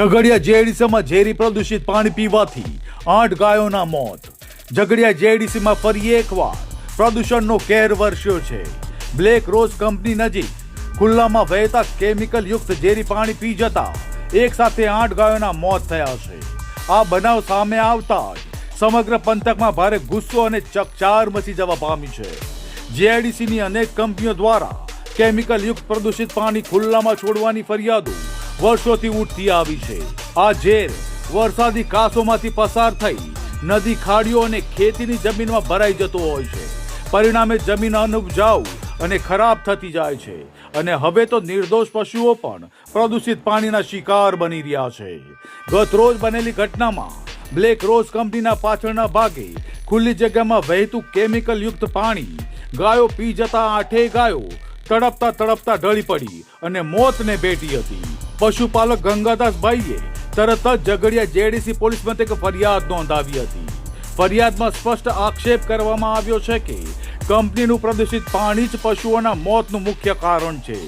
ઝઘડિયા જેડીસીમાં ઝેરી પ્રદૂષિત પાણી પીવાથી આઠ ગાયોના મોત. ઝઘડિયા જેડીસીમાં ફરી એકવાર પ્રદૂષણનો કેર વરસ્યો છે. બ્લેક રોઝ કંપની નજીક ખુલ્લામાં વહેતા કેમિકલ યુક્ત ઝેરી પાણી પી જતા એક સાથે આઠ ગાયોના મોત થયા છે. આ બનાવ સામે આવતા જ સમગ્ર પંથકમાં ભારે ગુસ્સો અને ચકચાર મચી જવા પામી છે. જેઆઈડીસીની અનેક કંપનીઓ દ્વારા કેમિકલ યુક્ત પ્રદૂષિત પાણી ખુલ્લામાં છોડવાની ફરિયાદો વર્ષોથી ઉઠતી આવી છે. આ ઝેર વરસાદી કાંસોમાંથી પસાર થઈ નદી, ખાડીઓ અને ખેતીની જમીનમાં ભરાઈ જતો હોય છે. પરિણામે જમીન અનુપજાઉ અને ખરાબ થતી જાય છે અને હવે તો નિર્દોષ પશુઓ પણ પ્રદૂષિત પાણીના શિકાર બની રહ્યા છે. ગત રોજ બનેલી ઘટનામાં બ્લેક રોઝ કંપનીના પાછળના ભાગે ખુલ્લી જગ્યામાં વહેતું કેમિકલ યુક્ત પાણી ગાયો પી જતા આઠેય ગાયો તડપતા તડપતા ઢળી પડી અને મોતને ભેટી હતી. પશુપાલક ગંગાદાસભાઈએ તરત જ ઝઘડિયા જેડીસી પોલીસ મથકે ફરિયાદ નોંધાવી હતી. ફરિયાદમાં સ્પષ્ટ આક્ષેપ કરવામાં આવ્યો છે કે કંપનીનું પ્રદૂષિત પાણી જ પશુઓના મોતનું મુખ્ય કારણ છે.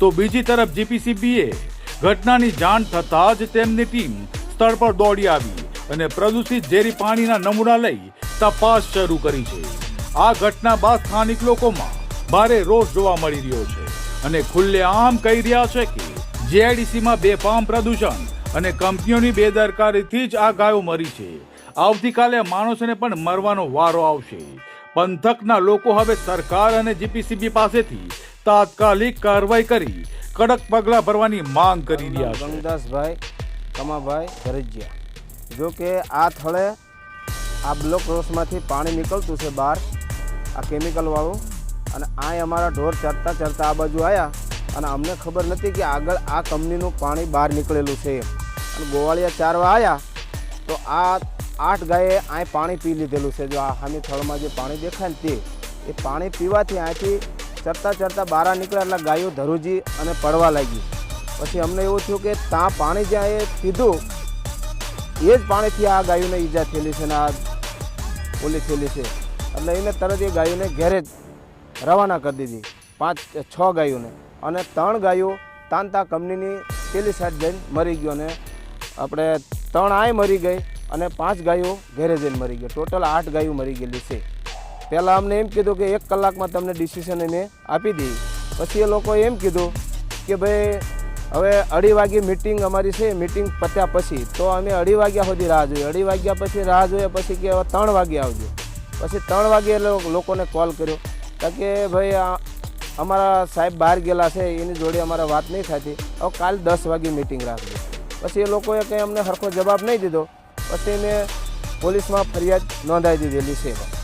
તો બીજી તરફ જીપીસીબીએ ઘટનાની જાણ થતાં જ તેમની ટીમ સ્થળ પર દોડી આવી અને પ્રદૂષિત ઝેરી પાણીના નમૂના લઈ તપાસ શરૂ કરી છે. આ ઘટના બાદ સ્થાનિક લોકોમાં ભારે રોષ જોવા મળી રહ્યો છે અને ખુલ્લેઆમ કહી રહ્યા છે કે જેઆઈડીસીમાં બેફામ પ્રદૂષણ અને કંપનીઓની બેદરકારીથી જ આ ગાયો મરી છે. આવતીકાલે માણસોને પણ મરવાનો વારો આવશે. પંથકના લોકો હવે સરકાર અને જીપીસીબી પાસેથી તાત્કાલિક કાર્યવાહી કરી, કડક પગલાં ભરવાની માંગ કરી રહ્યા છે. ગંગદાસભાઈ કમાભાઈ ગરજિયા જો કે આ થળે આ બ્લોક રોસમાંથી પાણી નીકળતું છે બહાર, આ કેમિકલવાળું. અને આ અમારા ઢોર ચરતા ચરતા આ બાજુ આવ્યા અને અમને ખબર નથી કે આગળ આ કંપનીનું પાણી બહાર નીકળેલું છે. અને ગોવાળિયા ચારવા આવ્યા તો આ આઠ ગાયે આ પાણી પી લીધેલું છે. જો આ હામી થળમાં જે પાણી દેખાય ને તે, એ પાણી પીવાથી અહીંથી ચરતા ચરતા બહાર નીકળ્યા એટલે ગાયો ધરુજી અને પડવા લાગી. પછી અમને એવું થયું કે ત્યાં પાણી જ્યાં એ પીધું, એ જ પાણીથી આ ગાયોને ઈજા થયેલી છે ને આ ઓલી થયેલી છે. એટલે એને તરત એ ગાયોને ઘેરે જ રવાના કરી દીધી. પાંચ, છ ગાયોને. અને ત્રણ ગાયો તાંતા કંપનીની પેલી સાઈડ જઈને મરી ગયો અને આપણે ત્રણ આય મરી ગઈ અને પાંચ ગાયો ઘેરે જઈને મરી ગઈ. ટોટલ આઠ ગાયો મરી ગયેલી છે. પહેલાં અમને એમ કીધું કે એક કલાકમાં તમને ડિસિઝન એને આપી દઈએ. પછી એ લોકોએ એમ કીધું કે ભાઈ, હવે અઢી વાગે મિટિંગ અમારી છે મિટિંગ પત્યા પછી. તો અમે અઢી વાગ્યા સુધી રાહ જોઈએ અઢી વાગ્યા પછી રાહ જોઈએ પછી કે હવે ત્રણ વાગે આવજો. પછી ત્રણ વાગે લોકોને કોલ કર્યો. કારણ કે ભાઈ અમારા સાહેબ બહાર ગયેલા છે, એની જોડે અમારે વાત નહીં થતી. હવે કાલ દસ વાગે મિટિંગ રાખજો. પછી એ લોકોએ કંઈ અમને સરખો જવાબ નહીં દીધો. પછી મેં પોલીસમાં ફરિયાદ નોંધાવી દીધેલી છે.